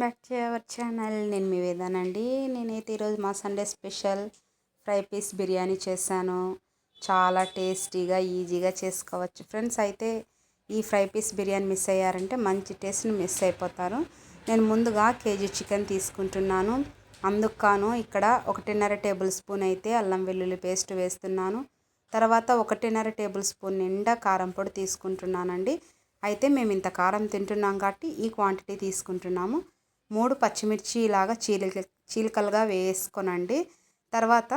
Back to our channel నేను మీ వేదానండి నేనైతే ఈరోజు మా Sunday special fry piece biryani చేశాను. చాలా టేస్టీగా ఈజీగా చేసుకోవచ్చు. ఫ్రెండ్స్ అయితే ఈ ఫ్రై పీస్ బిర్యానీ మిస్ అయ్యారంటే మంచి టేస్ట్ని మిస్ అయిపోతారు. నేను ముందుగా కేజీ చికెన్ తీసుకుంటున్నాను. అందుకు ఇక్కడ ఒకటిన్నర టేబుల్ స్పూన్ అయితే అల్లం వెల్లుల్లి పేస్ట్ వేస్తున్నాను. తర్వాత ఒకటిన్నర టేబుల్ స్పూన్ నిండా కారం పొడి తీసుకుంటున్నానండి. అయితే మేము ఇంత కారం తింటున్నాం కాబట్టి ఈ క్వాంటిటీ తీసుకుంటున్నాము. మూడు పచ్చిమిర్చి ఇలాగా చీలిక చీలికలుగా వేసుకోనండి. తర్వాత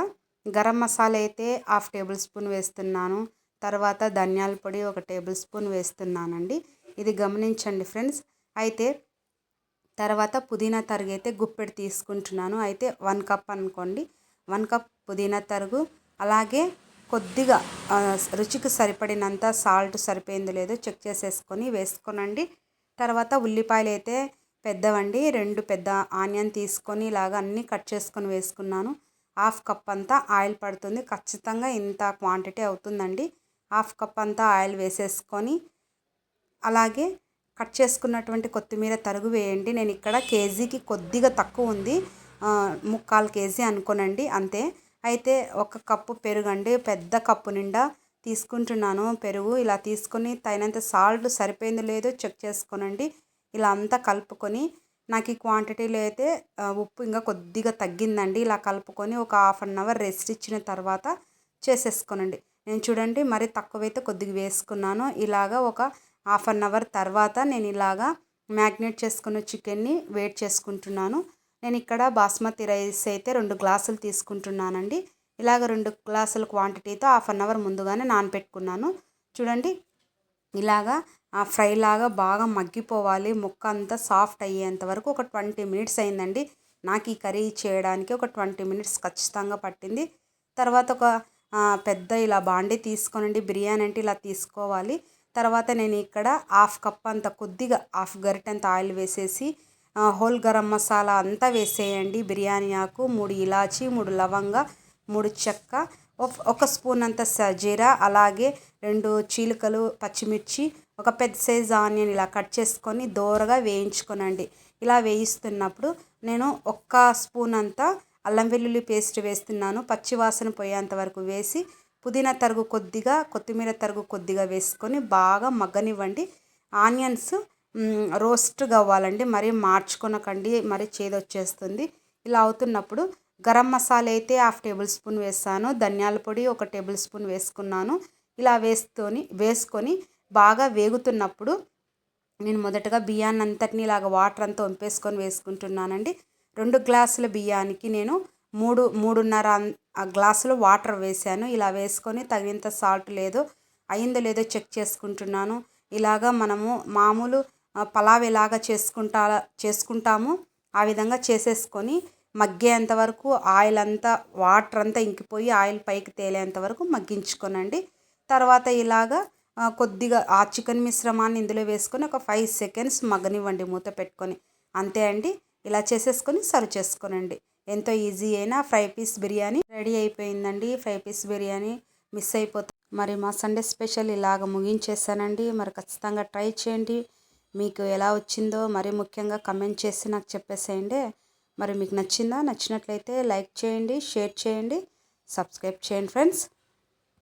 గరం మసాలా అయితే హాఫ్ టేబుల్ స్పూన్ వేస్తున్నాను. తర్వాత ధనియాల పొడి ఒక టేబుల్ స్పూన్ వేస్తున్నానండి. ఇది గమనించండి ఫ్రెండ్స్. అయితే తర్వాత పుదీనా తరుగు అయితే గుప్పెడు తీసుకుంటున్నాను. అయితే వన్ కప్ అనుకోండి. వన్ కప్ పుదీనా తరుగు. అలాగే కొద్దిగా రుచికి సరిపడినంత సాల్ట్ సరిపోయిందో లేదో చెక్ చేసేసుకొని వేసుకోనండి. తర్వాత ఉల్లిపాయలు అయితే పెద్దవండి. రెండు పెద్ద ఆనియన్ తీసుకొని ఇలాగ అన్నీ కట్ చేసుకొని వేసుకున్నాను. హాఫ్ కప్ అంతా ఆయిల్ పడుతుంది. ఖచ్చితంగా ఇంత క్వాంటిటీ అవుతుందండి. హాఫ్ కప్ అంతా ఆయిల్ వేసేసుకొని అలాగే కట్ చేసుకున్నటువంటి కొత్తిమీర తరుగు వేయండి. నేను ఇక్కడ కేజీకి కొద్దిగా తక్కువ ఉంది. ముక్కాలు కేజీ అనుకోనండి. అంతే. అయితే ఒక కప్పు పెరుగు అండి పెద్ద కప్పు నిండా తీసుకుంటున్నాను పెరుగు. ఇలా తీసుకొని తగినంత సాల్ట్ సరిపోయిందో లేదో చెక్ చేసుకోనండి. ఇలా అంతా కలుపుకొని నాకు ఈ క్వాంటిటీలో అయితే ఉప్పు ఇంకా కొద్దిగా తగ్గిందండి. ఇలా కలుపుకొని ఒక హాఫ్ అన్ అవర్ రెస్ట్ ఇచ్చిన తర్వాత చేసేసుకోనండి. నేను చూడండి మరి తక్కువైతే కొద్దిగా వేసుకున్నాను. ఇలాగా ఒక హాఫ్ అన్ అవర్ తర్వాత నేను ఇలాగా మ్యాగ్నేట్ చేసుకున్న చికెన్ని వేట్ చేసుకుంటున్నాను. నేను ఇక్కడ బాస్మతి రైస్ అయితే రెండు గ్లాసులు తీసుకుంటున్నానండి. ఇలాగ రెండు గ్లాసుల క్వాంటిటీతో హాఫ్ అన్ అవర్ ముందుగానే నానపెట్టుకున్నాను చూడండి ఇలాగా ఆ ఫ్రై లాగా బాగా మగ్గిపోవాలి. ముక్క అంతా సాఫ్ట్ అయ్యేంత వరకు ఒక ట్వంటీ మినిట్స్ అయిందండి. నాకు ఈ కర్రీ చేయడానికి ఒక ట్వంటీ మినిట్స్ ఖచ్చితంగా పట్టింది. తర్వాత ఒక పెద్ద ఇలా బాండి తీసుకోనండి. బిర్యానీ అంటే ఇలా తీసుకోవాలి. తర్వాత నేను ఇక్కడ హాఫ్ కప్ అంత కొద్దిగా హాఫ్ గరిటెంత ఆయిల్ వేసేసి హోల్ గరం మసాలా అంతా వేసేయండి. బిర్యానీ ఆకు మూడు ఇలాచి మూడు లవంగ మూడు చెక్క ఒక- స్పూన్ అంత జీరా అలాగే రెండు చీలికలు పచ్చిమిర్చి ఒక పెద్ద సైజ్ ఆనియన్ ఇలా కట్ చేసుకొని దోరగా వేయించుకోనండి. ఇలా వేయిస్తున్నప్పుడు నేను ఒక్క స్పూన్ అంతా అల్లం వెల్లుల్లి పేస్ట్ వేస్తున్నాను. పచ్చివాసన పోయేంత వరకు వేసి పుదీనా తరుగు కొద్దిగా కొత్తిమీర తరుగు కొద్దిగా వేసుకొని బాగా మగ్గనివ్వండి. ఆనియన్స్ రోస్ట్గా రోస్ట్ మరీ మార్చుకొనకండి. మరీ చేదొచ్చేస్తుంది. ఇలా అవుతున్నప్పుడు గరం మసాలా అయితే హాఫ్ టేబుల్ స్పూన్ వేస్తాను ధనియాల పొడి ఒక టేబుల్ స్పూన్ వేసుకున్నాను. ఇలా వేసుకొని వేసుకొని బాగా వేగుతున్నప్పుడు నేను మొదటగా బియ్యాన్ని అంతటిని ఇలాగ వాటర్ అంతా వంపేసుకొని వేసుకుంటున్నానండి. రెండు గ్లాసుల బియ్యానికి నేను మూడు మూడున్నర ఆ గ్లాసులు వాటర్ వేసాను. ఇలా వేసుకొని తగినంత సాల్ట్ లేదో అయిందో లేదో చెక్ చేసుకుంటున్నాను. ఇలాగా మనము మామూలు పలావ్ ఎలాగ చేసుకుంటా చేసుకుంటాము ఆ విధంగా చేసేసుకొని మగ్గేంత వరకు ఆయిల్ అంతా వాటర్ అంతా ఇంకిపోయి ఆయిల్ పైకి తేలేంత వరకు మగ్గించుకోనండి. తర్వాత ఇలాగా కొద్దిగా ఆ చికెన్ మిశ్రమాన్ని ఇందులో వేసుకొని ఒక ఫైవ్ సెకండ్స్ మగ్గనివ్వండి మూత పెట్టుకొని. అంతే అండి. ఇలా చేసేసుకొని సర్వ్ చేసుకోనండి. ఎంతో ఈజీ అయినా ఫ్రై పీస్ బిర్యానీ రెడీ అయిపోయిందండి. ఫ్రై పీస్ బిర్యానీ మిస్ అయిపోతుంది మరి మా సండే స్పెషల్ ఇలాగ ముగించేసానండి మరి ఖచ్చితంగా ట్రై చేయండి. మీకు ఎలా వచ్చిందో మరి ముఖ్యంగా కమెంట్ చేసి నాకు చెప్పేసేయండి. మరి మీకు నచ్చిందా? నచ్చినట్లయితే లైక్ చేయండి షేర్ చేయండి సబ్స్క్రైబ్ చేయండి ఫ్రెండ్స్.